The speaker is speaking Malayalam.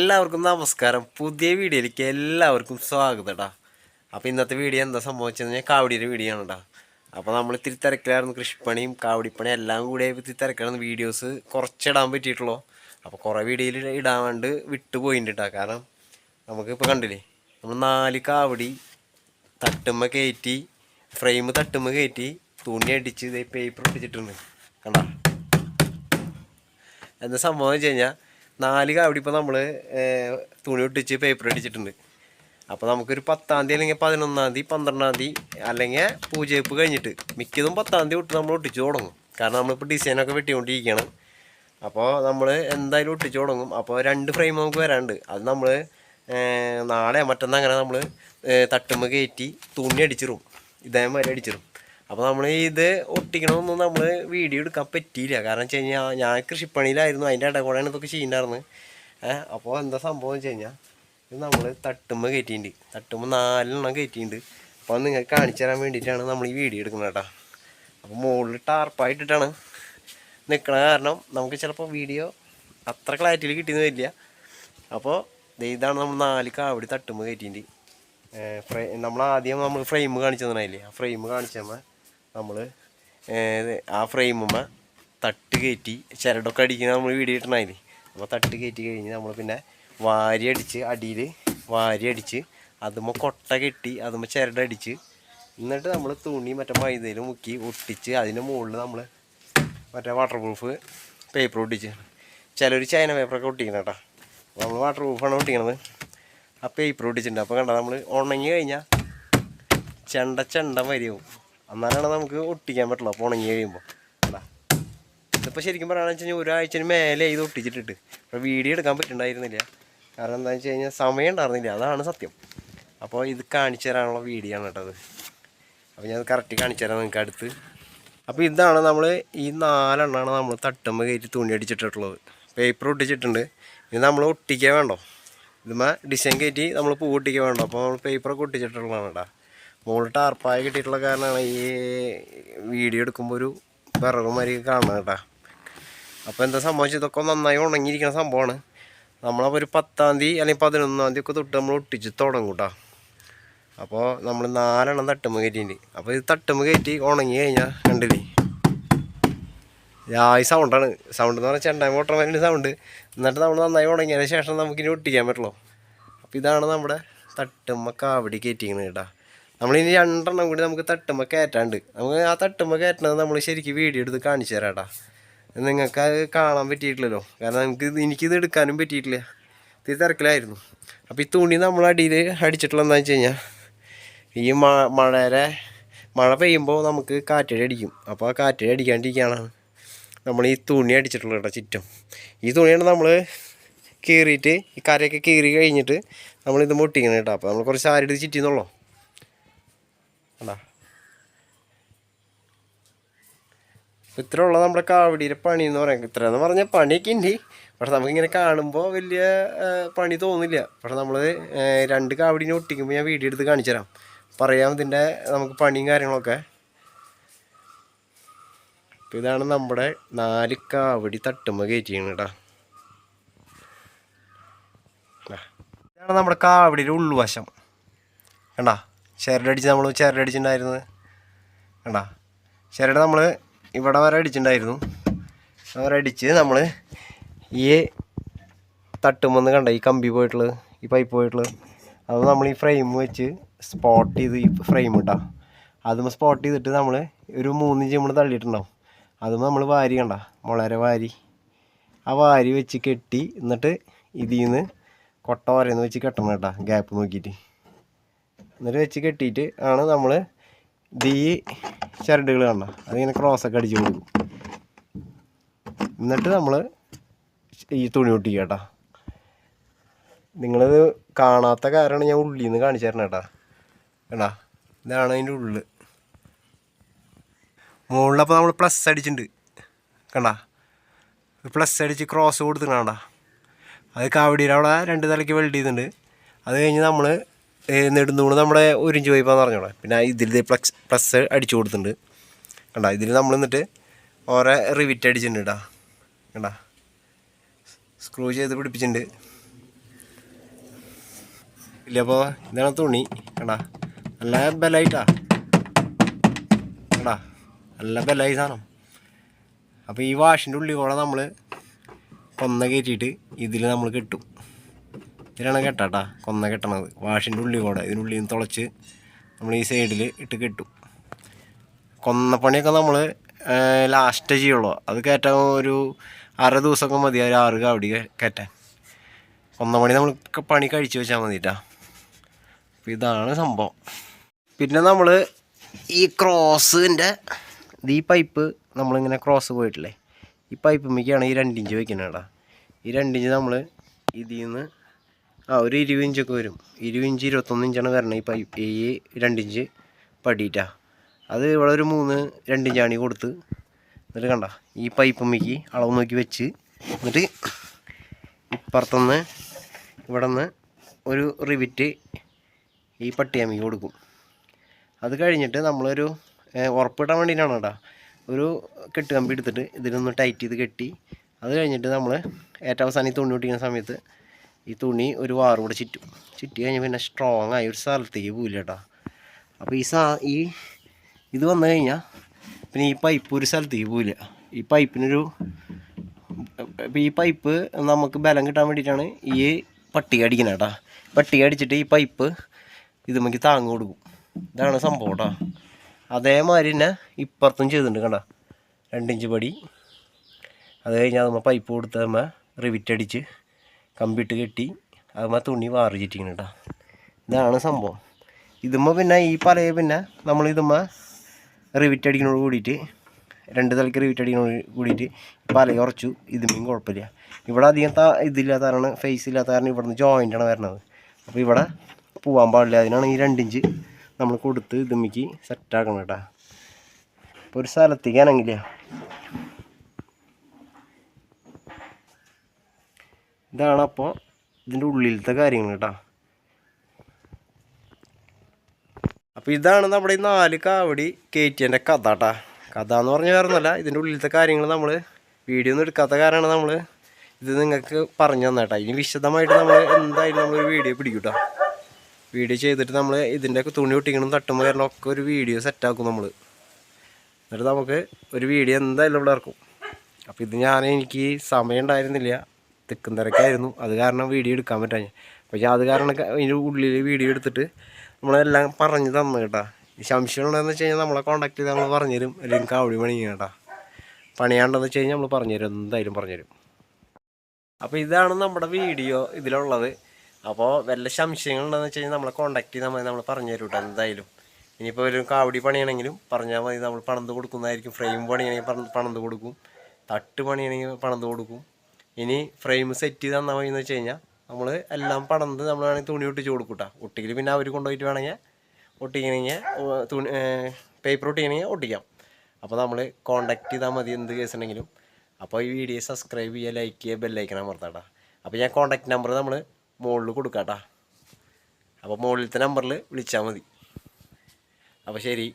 എല്ലാവർക്കും നമസ്കാരം. പുതിയ വീഡിയോയിലേക്ക് എല്ലാവർക്കും സ്വാഗതം അപ്പോൾ ഇന്നത്തെ വീഡിയോ എന്താ സംഭവിച്ചതെന്ന് കഴിഞ്ഞാൽ കാവടിയുടെ വീഡിയോ ആണ് കേട്ടോ അപ്പോൾ നമ്മൾ ഇത്തിരി തിരക്കിലായിരുന്നു കൃഷിപ്പണിയും കാവടിപ്പണിയും എല്ലാം കൂടെ ഇത്തിരി തിരക്കിലായിരുന്നു വീഡിയോസ് കുറച്ചിടാൻ പറ്റിയിട്ടുള്ളൂ. അപ്പോൾ കുറേ വീഡിയോയിൽ ഇടാൻ വേണ്ടി വിട്ടു പോയിട്ടുണ്ട് കേട്ടോ കാരണം നമുക്കിപ്പോൾ കണ്ടില്ലേ നമ്മൾ നാല് കാവടി തട്ടുമ്മ കയറ്റി ഫ്രെയിം തട്ടുമ്മ കയറ്റി തുണി അടിച്ച് ഇതേ പേപ്പർ ഒട്ടിച്ചിട്ടുണ്ട്. കണ്ടോ? എന്താ സംഭവം വെച്ച് കഴിഞ്ഞാൽ നാല് കാവടി ഇപ്പോൾ നമ്മൾ തുണി ഒട്ടിച്ച് പേപ്പർ അടിച്ചിട്ടുണ്ട്. അപ്പോൾ നമുക്കൊരു പത്താം തീയതി അല്ലെങ്കിൽ പതിനൊന്നാം തീയതി പന്ത്രണ്ടാം തീയതി അല്ലെങ്കിൽ പൂജയപ്പ് കഴിഞ്ഞിട്ട് മിക്കതും പത്താം തീയതി തൊട്ട് നമ്മൾ ഒട്ടിച്ച് തുടങ്ങും. കാരണം നമ്മളിപ്പോൾ ഡിസൈനൊക്കെ വെട്ടിക്കൊണ്ടിരിക്കുകയാണ്. അപ്പോൾ നമ്മൾ എന്തായാലും ഒട്ടിച്ച് തുടങ്ങും. അപ്പോൾ രണ്ട് ഫ്രെയിം നമുക്ക് വരാണ്ട് അത് നമ്മൾ നാളെ മറ്റന്നാൾ അങ്ങനെ നമ്മൾ തട്ടുമ്പോൾ കയറ്റി തുണി അടിച്ചിടും. ഇതേമാതിരി അടിച്ചിടും. അപ്പോൾ നമ്മൾ ഇത് ഒട്ടിക്കണമെന്നൊന്നും നമ്മൾ വീഡിയോ എടുക്കാൻ പറ്റിയില്ല. കാരണം വെച്ച് കഴിഞ്ഞാൽ ഞാൻ കൃഷിപ്പണിയിലായിരുന്നു. അതിന്റെ ഇടകൂടെയാണ് ഇതൊക്കെ ചെയ്യുന്നുണ്ടായിരുന്നത് ഏഹ് അപ്പോൾ എന്താ സംഭവം വെച്ച് കഴിഞ്ഞാൽ ഇത് നമ്മൾ തട്ടുമ്പോൾ കയറ്റിയിട്ടുണ്ട് തട്ടുമ്പോൾ നാലെണ്ണം കയറ്റിയിട്ടുണ്ട് അപ്പോൾ നിങ്ങൾക്ക് കാണിച്ചു തരാൻ വേണ്ടിയിട്ടാണ് നമ്മൾ ഈ വീഡിയോ എടുക്കുന്നത് കേട്ടോ അപ്പോൾ മുകളിൽ ടാർപ്പായിട്ടിട്ടാണ് നിൽക്കണ കാരണം നമുക്ക് ചിലപ്പോൾ വീഡിയോ അത്ര ക്ലാരിറ്റിയിൽ കിട്ടിയെന്ന് വരില്ല. അപ്പോൾ ഇതാണ് നമ്മൾ നാല് കാവടി തട്ടുമ്പോൾ കയറ്റിയിട്ടുണ്ട് ഫ്രെയിം നമ്മൾ ആദ്യം നമ്മൾ ഫ്രെയിം കാണിച്ചു തന്നായില്ലേ ആ ഫ്രെയിം കാണിച്ചു തന്നാൽ നമ്മൾ ആ ഫ്രെയിമുമ്മ തട്ട് കയറ്റി ചിരടൊക്കെ അടിക്കുന്ന നമ്മൾ വീഡിയോ ഇട്ടണായില്ലേ അപ്പോൾ തട്ട് കയറ്റി കഴിഞ്ഞ് നമ്മൾ പിന്നെ വാരി അടിച്ച് അടിയിൽ വാരി അടിച്ച് അതുമ്മ കൊട്ട കെട്ടി അതുമ്മ ചിരടടിച്ച് എന്നിട്ട് നമ്മൾ തുണി മറ്റേ മൈദയിൽ മുക്കി ഒട്ടിച്ച് അതിന്റെ മുകളിൽ നമ്മൾ മറ്റേ വാട്ടർ പ്രൂഫ് പേപ്പർ ഒട്ടിച്ച് ചിലർ ചൈന പേപ്പറൊക്കെ ഒട്ടിക്കണം കേട്ടോ. നമ്മൾ വാട്ടർ പ്രൂഫാണ് ഒട്ടിക്കണത്. ആ പേപ്പർ ഒട്ടിച്ചിട്ടുണ്ട്. അപ്പോൾ കണ്ട നമ്മൾ ഉണങ്ങി കഴിഞ്ഞാൽ ചെണ്ട ചെണ്ട മരിയാവും എന്നാലാണ് നമുക്ക് ഒട്ടിക്കാൻ പറ്റുള്ളൂ. അപ്പോൾ ഉണങ്ങി കഴിയുമ്പോൾ ഇതിപ്പോൾ ശരിക്കും പറയുകയാണെന്ന് വെച്ച് കഴിഞ്ഞാൽ ഒരാഴ്ചന് മേലെ ഇത് ഒട്ടിച്ചിട്ടിട്ട്. അപ്പോൾ വീഡിയോ എടുക്കാൻ പറ്റുന്നുണ്ടായിരുന്നില്ല കാരണം എന്താണെന്ന് വെച്ച് കഴിഞ്ഞാൽ സമയം ഉണ്ടായിരുന്നില്ല. അതാണ് സത്യം. അപ്പോൾ ഇത് കാണിച്ചു തരാനുള്ള വീഡിയോ ആണ് കേട്ടത് അപ്പോൾ ഞാൻ കറക്റ്റ് കാണിച്ചു തരാം നിങ്ങൾക്ക് അടുത്ത്. അപ്പോൾ ഇതാണ് നമ്മൾ ഈ നാലെണ്ണമാണ് നമ്മൾ തട്ടുമ്പോൾ കയറ്റി തുണി അടിച്ചിട്ടുള്ളത് പേപ്പർ ഒട്ടിച്ചിട്ടുണ്ട്. ഇത് നമ്മൾ ഒട്ടിക്കാൻ വേണ്ടോ? ഇതുമ്മ ഡിസൈൻ കയറ്റി നമ്മൾ പൂ ഒട്ടിക്കാൻ വേണ്ടോ? അപ്പോൾ നമ്മൾ പേപ്പറൊക്കെ ഒട്ടിച്ചിട്ടുള്ളതാണ് കേട്ടോ. മുകളിൽ ടാർപ്പായ കിട്ടിയിട്ടുള്ള കാരണമാണ് ഈ വീഡിയോ എടുക്കുമ്പോൾ ഒരു വിറകുമാരി കാണുന്നത് കേട്ടോ. അപ്പോൾ എന്താ സംഭവിച്ചത്? ഇതൊക്കെ നന്നായി ഉണങ്ങിയിരിക്കുന്ന സംഭവമാണ്. നമ്മളപ്പോൾ ഒരു പത്താം തീയതി അല്ലെങ്കിൽ പതിനൊന്നാം തീയതി ഒക്കെ തൊട്ട് നമ്മൾ ഒട്ടിച്ച് തുടങ്ങും കേട്ടോ. അപ്പോൾ നമ്മൾ നാലെണ്ണം തട്ടുമ്പോൾ കയറ്റിയിട്ടുണ്ട്. അപ്പോൾ ഇത് തട്ടുമ്പ് കയറ്റി ഉണങ്ങി കഴിഞ്ഞാൽ കണ്ടില്ലേ? ഈ സൗണ്ടാണ് സൗണ്ട് എന്ന് പറഞ്ഞാൽ ചെണ്ടായി മോട്ടർമാരുടെ സൗണ്ട് എന്നിട്ട് നമ്മൾ നന്നായി ഉണങ്ങിയതിന് ശേഷം നമുക്കിനി ഒട്ടിക്കാൻ പറ്റുള്ളൂ. അപ്പോൾ ഇതാണ് നമ്മുടെ തട്ടുമ്മ കാവടി കയറ്റിക്കുന്നത് കേട്ടോ. നമ്മളിനി രണ്ടെണ്ണം കൂടി നമുക്ക് തട്ടുമ്മ കയറ്റാണ്ട് നമുക്ക് ആ തട്ടുമ്മ കയറ്റണത് നമ്മൾ ശരിക്കും വീഡിയോ എടുത്ത് കാണിച്ചു തരാട്ടാ. നിങ്ങൾക്ക് അത് കാണാൻ പറ്റിയിട്ടില്ലല്ലോ. കാരണം നമുക്ക് എനിക്കിത് എടുക്കാനും പറ്റിയിട്ടില്ല. ഇത് തിരക്കിലായിരുന്നു. അപ്പോൾ ഈ തുണി നമ്മൾ അടിയിൽ അടിച്ചിട്ടുള്ള എന്താണെന്ന് വെച്ച് കഴിഞ്ഞാൽ ഈ മ മഴയുടെ മഴ പെയ്യുമ്പോൾ നമുക്ക് കാറ്റടി അടിക്കും. അപ്പോൾ ആ കാറ്റടി അടിക്കാണ്ടിരിക്കുകയാണ് നമ്മൾ ഈ തുണി അടിച്ചിട്ടുള്ളത് കേട്ടോ ചുറ്റും. ഈ തുണിയാണ് നമ്മൾ കീറിയിട്ട് ഈ കരയൊക്കെ കീറി കഴിഞ്ഞിട്ട് നമ്മളിത് പൊട്ടിക്കണം കേട്ടോ. അപ്പോൾ നമ്മൾ കുറച്ച് സാരി എടുത്ത് കണ്ടാ. ഇത്ര ഉള്ള നമ്മുടെ കാവടിയുടെ പണി എന്ന് പറയാം. ഇത്ര എന്ന് പറഞ്ഞാൽ പണിയൊക്കെ ഉണ്ട് പക്ഷെ നമുക്കിങ്ങനെ കാണുമ്പോൾ വലിയ പണി തോന്നില്ല. പക്ഷെ നമ്മൾ രണ്ട് കാവടിനെ ഒട്ടിക്കുമ്പോൾ ഞാൻ വീഡിയോ എടുത്ത് കാണിച്ചു തരാം. പറയാം ഇതിന്റെ നമുക്ക് പണിയും കാര്യങ്ങളൊക്കെ. അപ്പോൾ ഇതാണ് നമ്മുടെ നാല് കാവടി തട്ടുമ്പോൾ കയറ്റിയാണ് കേട്ടോ. ഇതാണ് നമ്മുടെ കാവടിയുടെ ഉൾവശം. കണ്ടാ? ചിരടടിച്ച് നമ്മൾ ചിരടടിച്ചിട്ടുണ്ടായിരുന്നത് കണ്ടാ? ചിരട് നമ്മൾ ഇവിടെ വരെ അടിച്ചിട്ടുണ്ടായിരുന്നു. അവരെ അടിച്ച് നമ്മൾ ഈ തട്ടുമെന്ന് കണ്ട? ഈ കമ്പി പോയിട്ടുള്ളത് ഈ പൈപ്പ് പോയിട്ടുള്ളത്. അത് നമ്മൾ ഈ ഫ്രെയിം വെച്ച് സ്പോട്ട് ചെയ്ത് ഈ ഫ്രെയിം ഇട്ടാ. അതും സ്പോട്ട് ചെയ്തിട്ട് നമ്മൾ ഒരു മൂന്ന് ഇഞ്ച് നമ്മൾ തള്ളിയിട്ടുണ്ടാവും. അതും നമ്മൾ വാരി കണ്ട? മുളരെ വാരി. ആ വാരി വെച്ച് കെട്ടി എന്നിട്ട് ഇതിൽ നിന്ന് കൊട്ട വരയെന്ന് വെച്ച് കെട്ടണം കേട്ടോ ഗ്യാപ്പ് നോക്കിയിട്ട്. എന്നിട്ട് വെച്ച് കെട്ടിയിട്ട് ആണ് നമ്മൾ ഈ ചരടുകൾ കണ്ട അതിങ്ങനെ ക്രോസൊക്കെ അടിച്ച് കൊടുക്കും. എന്നിട്ട് നമ്മൾ ഈ തുണി ഒട്ടിക്കുക കേട്ടോ. നിങ്ങളിത് കാണാത്ത കാരണം ഞാൻ ഉള്ളിൽ നിന്ന് കാണിച്ചു തരണം കേട്ടാ. കണ്ടാ? ഇതാണ് അതിന്റെ ഉള്ളിൽ മുകളിലപ്പോൾ നമ്മൾ പ്ലസ് അടിച്ചിട്ടുണ്ട്. കണ്ടാ? പ്ലസ് അടിച്ച് ക്രോസ് കൊടുത്തിട്ടാണ്ടാ അത് കാവടിയിൽ അവിടെ രണ്ട് തലയ്ക്ക് വെൽഡ് ചെയ്തിട്ടുണ്ട്. അത് കഴിഞ്ഞ് നമ്മൾ നെടുന്തൂണ് നമ്മുടെ ഒരു ഇഞ്ച് പൈപ്പാന്ന് പറഞ്ഞോളെ. പിന്നെ ഇതിൽ പ്ലസ് പ്ലസ് അടിച്ചു കൊടുത്തിട്ടുണ്ട്. കണ്ടാ ഇതിൽ നമ്മൾ എന്നിട്ട് ഓരോ റിവിറ്റ് അടിച്ചിട്ടുണ്ട് കേട്ടാ കണ്ടാ സ്ക്രൂ ചെയ്ത് പിടിപ്പിച്ചിട്ടുണ്ട്. ഇല്ല അപ്പോൾ ഇതാണ് തുണി. കണ്ടാ നല്ല ബലമായിട്ടാ കണ്ടാ നല്ല ബലമായി സാധനം. അപ്പോൾ ഈ വാഷിന്റെ ഉള്ളിൽ കൂടെ നമ്മൾ കൊന്ന കയറ്റിയിട്ട് ഇതിൽ നമ്മൾ കെട്ടും. ഇതിലാണ് കെട്ടാട്ടാ. കൊന്ന കെട്ടണത്. വാഷിന്റെ ഉള്ളിൽ കൂടെ. ഇതിനുള്ളിൽ നിന്ന് തുളച്ച് നമ്മൾ ഈ സൈഡിൽ ഇട്ട് കെട്ടും. കൊന്നപ്പണിയൊക്കെ നമ്മൾ ലാസ്റ്റ് ചെയ്യുള്ളൂ. അത് കയറ്റാൻ ഒരു അര ദിവസമൊക്കെ മതി. ഒരു ആറ് കാവടി കയറ്റാൻ. കൊന്നപ്പണി നമ്മൾ പണി കഴിച്ചു വെച്ചാൽ മതിട്ടാ. അപ്പം ഇതാണ് സംഭവം. പിന്നെ നമ്മൾ ഈ ക്രോസിന്റെ ഈ പൈപ്പ് നമ്മളിങ്ങനെ ക്രോസ് പോയിട്ടില്ലേ? ഈ പൈപ്പ് മിക്കാണ് ഈ രണ്ടിഞ്ച് വയ്ക്കുന്നത് കേട്ടോ ഈ രണ്ടിഞ്ച് നമ്മൾ ഇതിൽ നിന്ന് ആ ഒരു ഇരുപത് ഇഞ്ചൊക്കെ വരും. ഇരുപത് ഇഞ്ച് ഇരുപത്തൊന്ന് ഇഞ്ചാണ് വരണം. ഈ പൈപ്പ് ഈ രണ്ടിഞ്ച് പടിയിട്ടാ. അത് ഇവിടെ ഒരു മൂന്ന് രണ്ടിഞ്ചാണി കൊടുത്ത് എന്നിട്ട് കണ്ട. ഈ പൈപ്പ് മിക്ക് അളവ് നോക്കി വെച്ച് എന്നിട്ട് ഇപ്പുറത്തുനിന്ന് ഇവിടെ നിന്ന് ഒരു റിവിറ്റ് ഈ പട്ടിയമ്മിക്ക് കൊടുക്കും. അത് കഴിഞ്ഞിട്ട് നമ്മളൊരു ഉറപ്പിടാൻ വേണ്ടിയിട്ടാണ് കേട്ടോ ഒരു കെട്ട് കമ്പി എടുത്തിട്ട് ഇതിലൊന്ന് ടൈറ്റ് ചെയ്ത് കെട്ടി അത് കഴിഞ്ഞിട്ട് നമ്മൾ ഏറ്റവും അവസാനം തുണി ഒട്ടിക്കുന്ന സമയത്ത് ഈ തുണി ഒരു വാറും കൂടെ ചുറ്റും. ചുറ്റി കഴിഞ്ഞ് പിന്നെ സ്ട്രോങ് ആയി ഒരു സ്ഥലത്തേക്ക് പോവില്ല കേട്ടോ അപ്പോൾ ഈ സാ ഈ ഇത് വന്നു കഴിഞ്ഞാൽ പിന്നെ ഈ പൈപ്പ് ഒരു സ്ഥലത്തേക്ക് പോവില്ല. ഈ പൈപ്പിനൊരു ഇപ്പം ഈ പൈപ്പ് നമുക്ക് ബലം കിട്ടാൻ വേണ്ടിയിട്ടാണ് ഈ പട്ടിക അടിക്കുന്നത് കേട്ടോ പട്ടിക അടിച്ചിട്ട് ഈ പൈപ്പ് ഇത് നമുക്ക് താങ്ങ് കൊടുക്കും. ഇതാണ് സംഭവം കേട്ടോ അതേമാതിരി തന്നെ ഇപ്പുറത്തും ചെയ്തിട്ടുണ്ട് കണ്ട. രണ്ടിഞ്ച് പടി. അത് കഴിഞ്ഞാൽ നമ്മൾ പൈപ്പ് കൊടുത്ത് നമ്മൾ റിവിറ്റ് അടിച്ച് കമ്പിട്ട് കെട്ടി അതുമ്മ തുണി വാറിച്ചിട്ടിങ്ങനെ കേട്ടോ ഇതാണ് സംഭവം. ഇതുമ്മ പിന്നെ ഈ പലയെ പിന്നെ നമ്മൾ ഇതുമ്മ റിവിറ്റ് അടിക്കുന്നതോട് കൂടിയിട്ട് രണ്ട് തലക്ക് റിവിറ്റ് അടിക്കുന്നതോട് കൂടിയിട്ട് പല ഉറച്ചു ഇതുമ്മയും കുഴപ്പമില്ല. ഇവിടെ അധികം താ ഇതില്ലാത്ത കാരണം ഫേസ് ഇല്ലാത്ത കാരണം ഇവിടുന്ന് ജോയിന്റാണ് വരണത്. അപ്പോൾ ഇവിടെ പോകാൻ പാടില്ല. അതിനാണ് ഈ രണ്ടിഞ്ച് നമ്മൾ കൊടുത്ത് ഇതുമ്മയ്ക്ക് സെറ്റാക്കണം കേട്ടോ ഇപ്പോൾ ഒരു സ്ഥലത്തേക്ക് ഇതാണ് അപ്പോൾ ഇതിന്റെ ഉള്ളിലത്തെ കാര്യങ്ങൾ കേട്ടോ. അപ്പോൾ ഇതാണ് നമ്മുടെ ഈ നാല് കാവടി കയറ്റിയന്റെ കഥ കേട്ടാ. കഥ എന്ന് പറഞ്ഞാൽ വേറൊന്നുമല്ല ഇതിന്റെ ഉള്ളിലത്തെ കാര്യങ്ങൾ നമ്മൾ വീഡിയോ ഒന്നും എടുക്കാത്ത കാരണമാണ് നമ്മൾ ഇത് നിങ്ങൾക്ക് പറഞ്ഞു തന്നേട്ടാ ഇനി വിശദമായിട്ട് നമ്മൾ എന്തായാലും നമ്മളൊരു വീഡിയോ പിടിക്കും കേട്ടോ. വീഡിയോ ചെയ്തിട്ട് നമ്മൾ ഇതിന്റെയൊക്കെ തുണി ഒട്ടിക്കണം തട്ടുമ്പോൾ കാരണം ഒക്കെ ഒരു വീഡിയോ സെറ്റാക്കും നമ്മൾ. എന്നിട്ട് നമുക്ക് ഒരു വീഡിയോ എന്തായാലും ഇവിടെ ഇറക്കും. അപ്പോൾ ഇത് ഞാൻ എനിക്ക് സമയം ഉണ്ടായിരുന്നില്ല. തിക്കും തിരക്കായിരുന്നു. അത് കാരണം വീഡിയോ എടുക്കാൻ പറ്റാഞ്ഞ. പക്ഷെ അത് കാരണം അതിന്റെ ഉള്ളിൽ വീഡിയോ എടുത്തിട്ട് നമ്മളെല്ലാം പറഞ്ഞു തന്നു കേട്ടാ. സംശയം ഉണ്ടെന്ന് വെച്ച് കഴിഞ്ഞാൽ നമ്മളെ കോൺടാക്ട് ചെയ്ത് നമ്മൾ പറഞ്ഞുതരും അല്ലെങ്കിൽ കാവടി പണി കേട്ടാ. പണിയാണ്ടെന്ന് വെച്ച് കഴിഞ്ഞാൽ നമ്മൾ പറഞ്ഞുതരും എന്തായാലും പറഞ്ഞുതരും അപ്പോൾ ഇതാണ് നമ്മുടെ വീഡിയോ ഇതിലുള്ളത്. അപ്പോൾ വല്ല സംശയങ്ങളുണ്ടെന്ന് വെച്ച് കഴിഞ്ഞാൽ നമ്മളെ കോൺടാക്ട് ചെയ്താൽ മതി. നമ്മൾ പറഞ്ഞു തരും കേട്ടോ എന്തായാലും. ഇനിയിപ്പോൾ ഒരു കാവടി പണിയാണെങ്കിലും പറഞ്ഞാൽ മതി. നമ്മൾ പണന്ത് കൊടുക്കുന്നതായിരിക്കും. ഫ്രെയിം പണിയാണെങ്കിൽ പണം പണന്ത് കൊടുക്കും. തട്ട് പണിയാണെങ്കിൽ പണന്ത് കൊടുക്കും. ഇനി ഫ്രെയിം സെറ്റ് ചെയ്ത് തന്നാൽ മതി എന്ന് വെച്ച് കഴിഞ്ഞാൽ നമ്മൾ എല്ലാം പടന്ന് നമ്മൾ വേണമെങ്കിൽ തുണി ഒട്ടിച്ച് കൊടുക്കൂട്ടാ. കേട്ടോ ഒട്ടിക്കൽ പിന്നെ അവർ കൊണ്ടുപോയിട്ട് വേണമെങ്കിൽ ഒട്ടിക്കണമെങ്കിൽ തുണി പേപ്പർ ഒട്ടിക്കണമെങ്കിൽ ഒട്ടിക്കാം. അപ്പോൾ നമ്മൾ കോണ്ടാക്ട് ചെയ്താൽ മതി എന്ത് കേസ് ഉണ്ടെങ്കിലും. അപ്പോൾ ഈ വീഡിയോ സബ്സ്ക്രൈബ് ചെയ്യുക ലൈക്ക് ചെയ്യുക ബെല്ലൈക്കൺ അമർത്താട്ടാ. അപ്പോൾ ഞാൻ കോണ്ടാക്ട് നമ്പർ നമ്മൾ മുകളിൽ കൊടുക്കാം കേട്ടോ അപ്പോൾ മുകളിലത്തെ നമ്പറിൽ വിളിച്ചാൽ മതി. അപ്പോൾ ശരി.